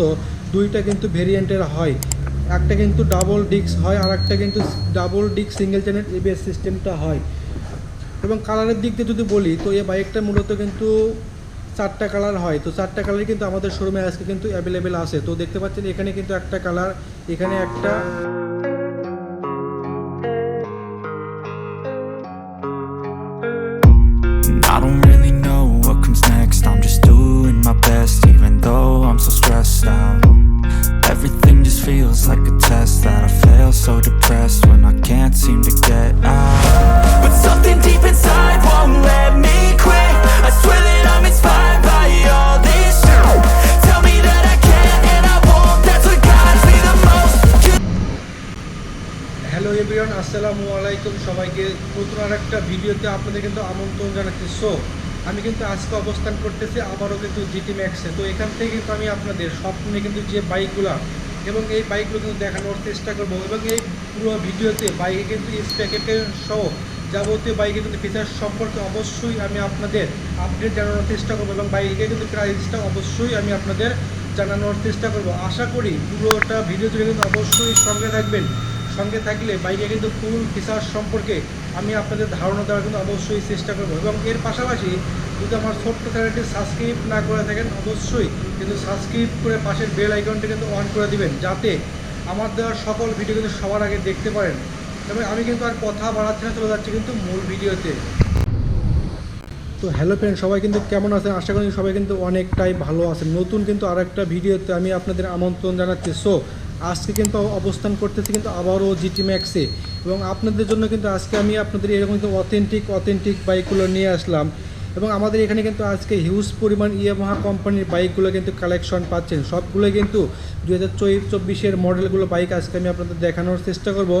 তো দুইটা কিন্তু ভেরিয়েন্টের হয়। একটা কিন্তু ডাবল ডিক্স হয়, আর একটা কিন্তু ডাবল ডিক্স সিঙ্গেল চ্যানেল এবিএস সিস্টেমটা হয়। এবং কালারের দিক দিয়ে যদি বলি, তো এই বাইকটা মূলত কিন্তু চারটা কালার হয়। তো চারটা কালারই কিন্তু আমাদের শোরুমে আজকে কিন্তু অ্যাভেলেবেল আছে। তো দেখতে পাচ্ছেন, এখানে কিন্তু একটা কালার এখানে একটা when I can't seem to get out. But something deep inside won't let me quit. I swear that I'm inspired by all this shit. Tell me that I can and I won't. That's what guides me the most. Hello everyone আসসালামু আলাইকুম সবাইকে নতুন আর একটা ভিডিওতে আপনাদের কিন্তু আমন্ত্রণ জানাচ্ছি সো আমি কিন্তু আজকে অবস্থান করতেছি আবারও কিন্তু জিটি ম্যাক্সে তো এখান থেকে কিন্তু আমি আপনাদের স্বপ্নে কিন্তু যে বাইকগুলো এবং এই বাইকগুলো কিন্তু দেখানোর চেষ্টা করব। এবং এই পুরো ভিডিওতে বাইকে কিন্তু স্প্যাকেটের সহ যাবতীয় বাইকে কিন্তু ফিচার সম্পর্কে অবশ্যই আমি আপনাদের আপডেট জানানোর চেষ্টা করব এবং বাইকে কিন্তু প্রাইসটা অবশ্যই আমি আপনাদের জানানোর চেষ্টা করব। আশা করি পুরোটা ভিডিও জুড়ে কিন্তু অবশ্যই সঙ্গে থাকবেন। সঙ্গে থাকলে বাইকে কিন্তু ফুল ফিচার সম্পর্কে আমি আপনাদের ধারণা দেওয়ার কিন্তু অবশ্যই চেষ্টা করব। এবং এর পাশাপাশি যদি আমার ছোট্ট চ্যানেলটি সাবস্ক্রাইব না করে থাকেন, অবশ্যই কিন্তু সাবস্ক্রাইব করে পাশের বেল আইকনটি কিন্তু অন করে দিবেন, যাতে আমার দেওয়ার সকল ভিডিও কিন্তু সবার আগে দেখতে পারেন। তবে আমি কিন্তু আর কথা বাড়াচ্ছি না, চলে যাচ্ছি কিন্তু মূল ভিডিওতে তো হ্যালো ফ্রেন্ড সবাই কিন্তু কেমন আছেন? আশা করি সবাই কিন্তু অনেকটাই ভালো আছেন। নতুন কিন্তু আর একটা ভিডিওতে আমি আপনাদের আমন্ত্রণ জানাচ্ছি। সো আজকে কিন্তু অবস্থান করতেছে কিন্তু আবারও জিটি ম্যাক্সে এবং আপনাদের জন্য কিন্তু আজকে আমি আপনাদের এরকম কিন্তু অথেন্টিক অথেন্টিক বাইকগুলো নিয়ে আসলাম। এবং আমাদের এখানে কিন্তু আজকে হিউজ পরিমাণ ইয়ামাহা কোম্পানির বাইকগুলো কিন্তু কালেকশন পাচ্ছেন। সবগুলো কিন্তু দু হাজার চব্বিশের মডেলগুলো বাইক আজকে আমি আপনাদের দেখানোর চেষ্টা করব।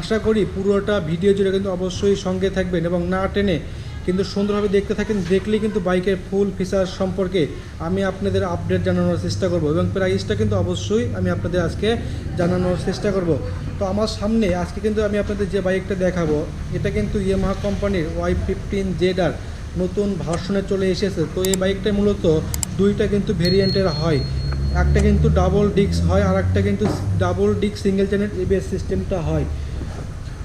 আশা করি পুরোটা ভিডিও জুড়ে কিন্তু অবশ্যই সঙ্গে থাকবেন এবং না টেনে কিন্তু সুন্দরভাবে দেখতে থাকেন, দেখলেই কিন্তু বাইকের ফুল ফিচার সম্পর্কে আমি আপনাদের আপডেট জানানোর চেষ্টা করব এবং প্রাইসটা কিন্তু অবশ্যই আমি আপনাদের আজকে জানানোর চেষ্টা করব। তো আমার সামনে আজকে কিন্তু আমি আপনাদের যে বাইকটা দেখাবো, এটা কিন্তু ইয়ামাহা কোম্পানির ওয়াই ফিফটিন জেডার নতুন ভার্সনে চলে এসেছে। তো এই বাইকটা মূলত দুইটা কিন্তু ভেরিয়েন্টের হয়। একটা কিন্তু ডাবল ডিক্স হয়, আর একটা কিন্তু ডাবল ডিক্স সিঙ্গেল চ্যানেল এবিএস সিস্টেমটা হয়।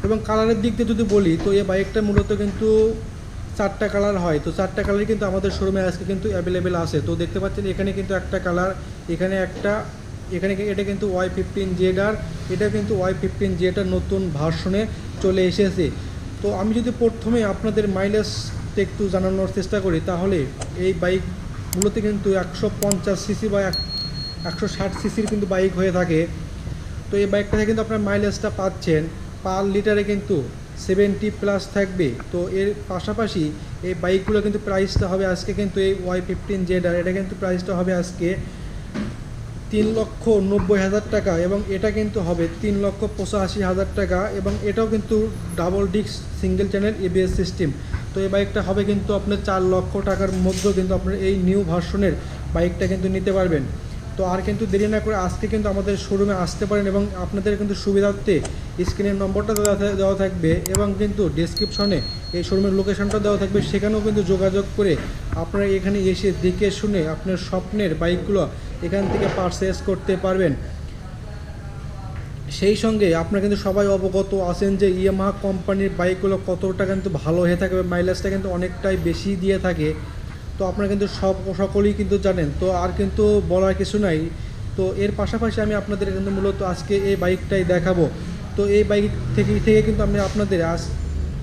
এবং কালারের দিক দিয়ে যদি বলি, তো এই বাইকটা মূলত কিন্তু চারটা কালার হয়, তো চারটা কালারই কিন্তু আমাদের শোরুমে আজকে কিন্তু অ্যাভেলেবেল আছে। তো দেখতে পাচ্ছেন এখানে কিন্তু একটা কালার এখানে একটা, এখানে এটা কিন্তু ওয়াই ফিফটিন জেড আর এটা কিন্তু ওয়াই ফিফটিন জেডার নতুন ভার্সনে চলে এসেছে। তো আমি যদি প্রথমে আপনাদের মাইলেজটা একটু জানানোর চেষ্টা করি, তাহলে এই বাইক মূলত কিন্তু একশো পঞ্চাশ সিসি বা একশো ষাট সিসির কিন্তু বাইক হয়ে থাকে। তো এই বাইকটা থেকে কিন্তু আপনার মাইলেজটা পাচ্ছেন পার লিটারে কিন্তু সেভেন্টি প্লাস থাকবে। তো এর পাশাপাশি এই বাইকগুলো কিন্তু প্রাইসটা হবে আজকে কিন্তু এই ওয়াই ফিফটিন জেড আর এটা কিন্তু প্রাইসটা হবে আজকে তিন লক্ষ নব্বই হাজার টাকা এবং এটা কিন্তু হবে তিন লক্ষ পঁচাশি হাজার টাকা এবং এটাও কিন্তু double disc single channel ABS system তো এই বাইকটা হবে কিন্তু আপনার চার লক্ষ টাকার মধ্যেও কিন্তু আপনার এই নিউ ভার্সনের বাইকটা কিন্তু নিতে পারবেন। তো আর কিন্তু দেরি না করে আজকে কিন্তু আমাদের শোরুমে আসতে পারেন এবং আপনাদের কিন্তু সুবিধার্থে স্ক্রিনের নম্বরটা দেওয়া থাকবে এবং কিন্তু ডেসক্রিপশনে এই শোরুমের লোকেশনটা দেওয়া থাকবে। সেখানেও কিন্তু যোগাযোগ করে আপনারা এখানে এসে দেখে শুনে আপনার স্বপ্নের বাইকগুলো এখান থেকে পারচেস করতে পারবেন। সেই সঙ্গে আপনারা কিন্তু সবাই অবগত আছেন যে ইয়ামাহা কোম্পানির বাইকগুলো কতটা কিন্তু ভালো হয়ে থাকে মাইলেজটা কিন্তু অনেকটাই বেশি দিয়ে থাকে। তো আপনারা কিন্তু সব সকলেই কিন্তু জানেন। তো আর কিন্তু বলার কিছু নাই। তো এর পাশাপাশি আমি আপনাদের কিন্তু মূলত আজকে এই বাইকটাই দেখাবো। তো এই বাইক থেকে থেকে কিন্তু আমি আপনাদের আজ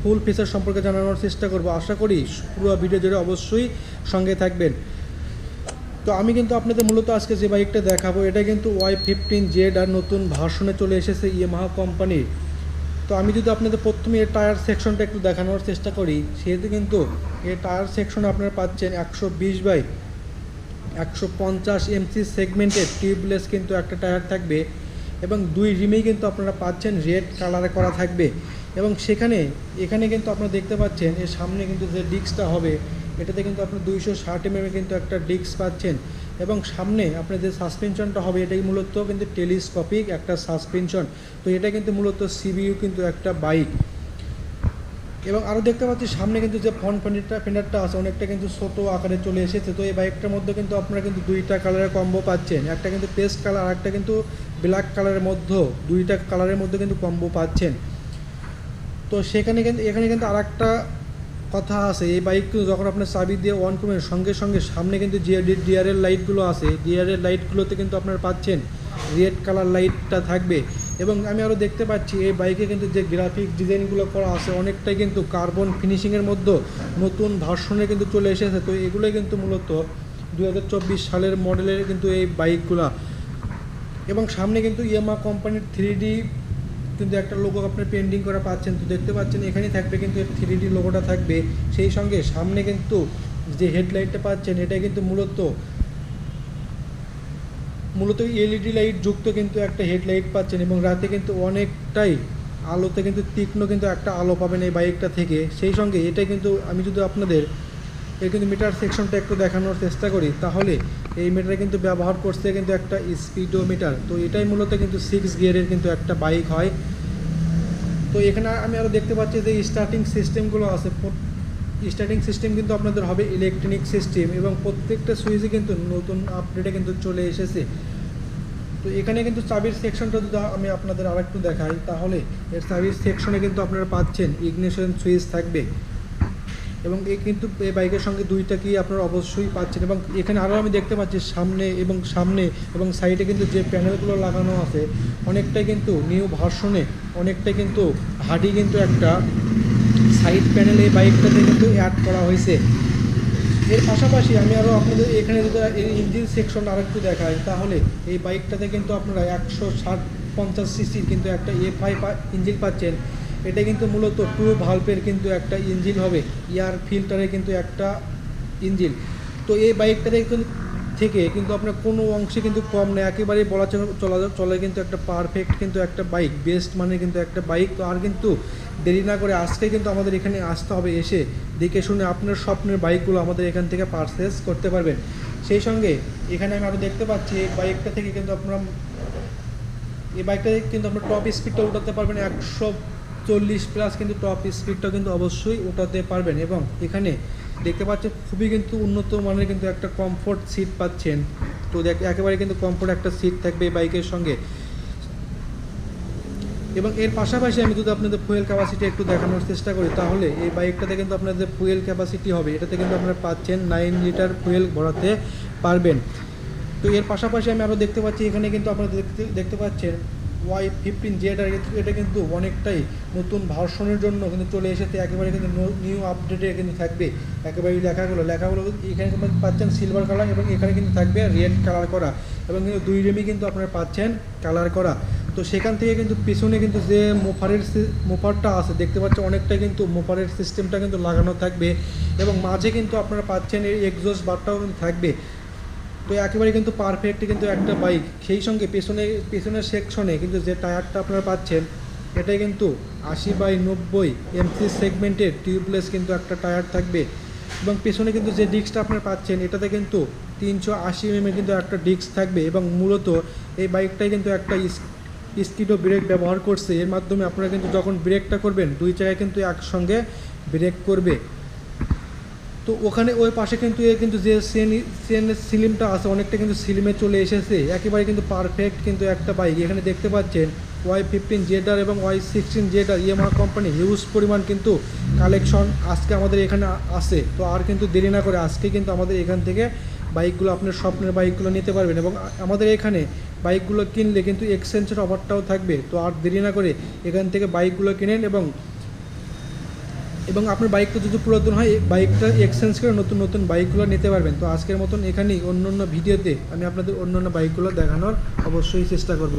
ফুল ফিচার সম্পর্কে জানানোর চেষ্টা করব। আশা করি পুরো ভিডিও জুড়ে অবশ্যই সঙ্গে থাকবেন। তো আমি কিন্তু আপনাদের মূলত আজকে যে বাইকটা দেখাবো, এটা কিন্তু ওয়াই ফিফটিন জেড আর নতুন ভার্সনে চলে এসেছে ইয়ে ইয়ামাহা কোম্পানির তো আমি যদি আপনাদের প্রথমে এর টায়ার সেকশনটা একটু দেখানোর চেষ্টা করি, সেহেতু কিন্তু এই টায়ার সেকশনে আপনারা পাচ্ছেন একশো বিশ বাই একশো পঞ্চাশ এমসি সেগমেন্টের টিউবলেস কিন্তু একটা টায়ার থাকবে এবং দুই রিমেই কিন্তু আপনারা পাচ্ছেন রেড কালারে করা থাকবে এবং সেখানে, এখানে কিন্তু আপনারা দেখতে পাচ্ছেন এর সামনে কিন্তু যে ডিস্কটা হবে, এটাতে কিন্তু আপনার দুইশো ষাট এমএম কিন্তু একটা ডিস্ক পাচ্ছেন। এবং সামনে আপনার যে সাসপেনশনটা হবে, এটাই মূলত কিন্তু টেলিস্কোপিক একটা সাসপেনশন তো এটা কিন্তু মূলত সিবিইউ কিন্তু একটা বাইক এবং আরও দেখতে পাচ্ছি, সামনে কিন্তু যে ফ্রন্ট ফেন্ডারটা ফেন্ডারটা আছে, অনেকটা কিন্তু ছোটো আকারে চলে এসেছে। তো এই বাইকটার মধ্যে কিন্তু আপনারা কিন্তু দুইটা কালারের কম্বো পাচ্ছেন। একটা কিন্তু পেস্ট কালার আর একটা কিন্তু ব্ল্যাক কালারের মধ্যে দুইটা কালারের মধ্যে কিন্তু কম্বো পাচ্ছেন। তো সেখানে কিন্তু, এখানে কিন্তু আর একটা কথা আছে, এই বাইক যখন আপনার চাবি দিয়ে অন করবেন, সঙ্গে সঙ্গে সামনে কিন্তু যে ডিআরের লাইটগুলো আছে ডিআরের লাইটগুলোতে কিন্তু আপনারা পাচ্ছেন রেড কালার লাইটটা থাকবে। এবং আমি আরও দেখতে পাচ্ছি, এই বাইকে কিন্তু যে গ্রাফিক ডিজাইনগুলো করা আছে, অনেকটাই কিন্তু কার্বন ফিনিশিংয়ের মধ্যে নতুন ভার্সনে কিন্তু চলে এসেছে। তো এগুলোই কিন্তু মূলত দু হাজার চব্বিশ সালের মডেলের কিন্তু এই বাইকগুলা এবং সামনে কিন্তু ইয়ামা কোম্পানির থ্রি কিন্তু একটা লোগো আপনার পেন্টিং করা পাচ্ছেন, তো দেখতে পাচ্ছেন এখানেই থাকবে কিন্তু থ্রি ডি লোগোটা থাকবে। সেই সঙ্গে সামনে কিন্তু যে হেডলাইটটা পাচ্ছেন এটা কিন্তু মূলত মূলত এলইডি লাইট যুক্ত কিন্তু একটা হেডলাইট পাচ্ছেন এবং রাতে কিন্তু অনেকটাই আলোতে কিন্তু তীক্ষ্ণ কিন্তু একটা আলো পাবেন এই বাইকটা থেকে। সেই সঙ্গে এটা কিন্তু আমি যদি আপনাদের, এর কিন্তু মিটার সেকশনটা একটু দেখানোর চেষ্টা করি, তাহলে এই মিটারে কিন্তু ব্যবহার করছে কিন্তু একটা স্পিডোমিটার তো এটাই মূলত কিন্তু সিক্স গিয়ারের কিন্তু একটা বাইক হয়। তো এখানে আমি আরও দেখতে পাচ্ছি যে স্টার্টিং সিস্টেমগুলো আছে। স্টার্টিং সিস্টেম কিন্তু আপনাদের হবে ইলেকট্রনিক সিস্টেম এবং প্রত্যেকটা সুইচে কিন্তু নতুন আপডেটে কিন্তু চলে এসেছে। তো এখানে কিন্তু চাবির সেকশনটা যদি আমি আপনাদের আরেকটু দেখাই, তাহলে এর চাবির সেকশনে কিন্তু আপনারা পাচ্ছেন ইগনিশন সুইচ থাকবে। এবং এই কিন্তু এই বাইকের সঙ্গে দুইটা কি আপনারা অবশ্যই পাচ্ছেন এবং এখানে আরও আমি দেখতে পাচ্ছি সামনে এবং সামনে এবং সাইডে কিন্তু যে প্যানেলগুলো লাগানো আছে, অনেকটাই কিন্তু নিউ ভার্সনে অনেকটাই কিন্তু হাডি কিন্তু একটা সাইড প্যানেল এই বাইকটাতে কিন্তু অ্যাড করা হয়েছে। এর পাশাপাশি আমি আরও আপনাদের এখানে যদি এই ইঞ্জিন সেকশন আরেকটু দেখাই, তাহলে এই বাইকটাতে কিন্তু আপনারা একশো ষাট পঞ্চাশ সিসির কিন্তু একটা এফআই ইঞ্জিন পাচ্ছেন। এটা কিন্তু মূলত টু ভাল্পের কিন্তু একটা ইঞ্জিন হবে এয়ার ফিল্টারে কিন্তু একটা ইঞ্জিন। তো এই বাইকটাতে থেকে কিন্তু আপনার কোনো অংশে কিন্তু কম নেই, একেবারে বলা চলে, চলা কিন্তু একটা পারফেক্ট কিন্তু একটা বাইক বেস্ট মানে কিন্তু একটা বাইক তো আর কিন্তু দেরি না করে আজকে কিন্তু আমাদের এখানে আসতে হবে, এসে দেখে শুনে আপনার স্বপ্নের বাইকগুলো আমাদের এখান থেকে পারচেস করতে পারবেন। সেই সঙ্গে এখানে আমি আরও দেখতে পাচ্ছি, এই বাইকটা থেকে কিন্তু আপনারা, এই বাইকটাতে কিন্তু আপনার টপ স্পিডটা উঠাতে পারবেন একশো চল্লিশ প্লাস কিন্তু টপ স্পিডটা কিন্তু অবশ্যই ওটাতে পারবেন এবং এখানে দেখতে পাচ্ছেন খুবই কিন্তু উন্নত মানের কিন্তু একটা কমফোর্ট সিট পাচ্ছেন। তো দেখ, একেবারে কিন্তু কমফোর্ট একটা সিট থাকবে এই বাইকের সঙ্গে। এবং এর পাশাপাশি আমি যদি আপনাদের ফুয়েল ক্যাপাসিটি একটু দেখানোর চেষ্টা করি, তাহলে এই বাইকটাতে কিন্তু আপনাদের ফুয়েল ক্যাপাসিটি হবে। এটাতে কিন্তু আপনারা পাচ্ছেন নাইন লিটার ফুয়েল ভরাতে পারবেন। তো এর পাশাপাশি আমি আরও দেখতে পাচ্ছি, এখানে কিন্তু আপনারা দেখতে দেখতে পাচ্ছেন ওয়াই ফিফটিন জেডার এটা কিন্তু অনেকটাই নতুন ভার্সনের জন্য কিন্তু চলে এসেছে। একেবারে কিন্তু নিউ আপডেটে কিন্তু থাকবে। একেবারে লেখাগুলো লেখাগুলো এখানে কিন্তু পাচ্ছেন সিলভার কালার এবং এখানে কিন্তু থাকবে রেড কালার করা। এবং কিন্তু দুই রেমি কিন্তু আপনারা পাচ্ছেন কালার করা। তো সেখান থেকে কিন্তু পিছনে কিন্তু যে মোফারের মোফারটা আছে, দেখতে পাচ্ছেন অনেকটা কিন্তু মোফারের সিস্টেমটা কিন্তু লাগানো থাকবে। এবং মাঝে কিন্তু আপনারা পাচ্ছেন এই এক্সজস্ট বারটাও কিন্তু থাকবে। তো একেবারে কিন্তু পারফেক্ট কিন্তু একটা বাইক সেই সঙ্গে পেছনে, পেছনের সেকশনে কিন্তু যে টায়ারটা আপনারা পাচ্ছেন, এটাই কিন্তু আশি বাই নব্বই এমসি সেগমেন্টের টিউবলেস কিন্তু একটা টায়ার থাকবে। এবং পেছনে কিন্তু যে ডিস্কটা আপনারা পাচ্ছেন, এটাতে কিন্তু তিনশো আশি এমএম কিন্তু একটা ডিস্ক থাকবে এবং মূলত এই বাইকটাই কিন্তু একটা স্কিডো ব্রেক ব্যবহার করছে। এর মাধ্যমে আপনারা কিন্তু যখন ব্রেকটা করবেন, দুই জায়গায় কিন্তু একসঙ্গে ব্রেক করবে। তো ওখানে ওই পাশে কিন্তু এ কিন্তু যে সেন সেন সিলিমটা আছে, অনেকটা কিন্তু সিলিমে চলে এসেছে। একেবারে কিন্তু পারফেক্ট কিন্তু একটা বাইক এখানে দেখতে পাচ্ছেন ওয়াই ফিফটিন জেডার এবং Y sixteen ZR EMR company huge পরিমাণ কিন্তু কালেকশন আজকে আমাদের এখানে আসে তো আর কিন্তু দেরি না করে আজকে কিন্তু আমাদের এখান থেকে বাইকগুলো আপনার স্বপ্নের বাইকগুলো নিতে পারবেন এবং আমাদের এখানে বাইকগুলো কিনলে কিন্তু এক্সচেঞ্জের অফারটাও থাকবে। তো আর দেরি না করে এখান থেকে বাইকগুলো কিনেন এবং এবং আপনার বাইকটা যদি পুরাতন হয় বাইকটা এক্সচেঞ্জ করে নতুন নতুন বাইকগুলো নিতে পারবেন। তো আজকের মতন এখানেই অন্য অন্য ভিডিওতে আমি আপনাদের অন্য অন্য বাইকগুলো দেখানোর অবশ্যই চেষ্টা করব।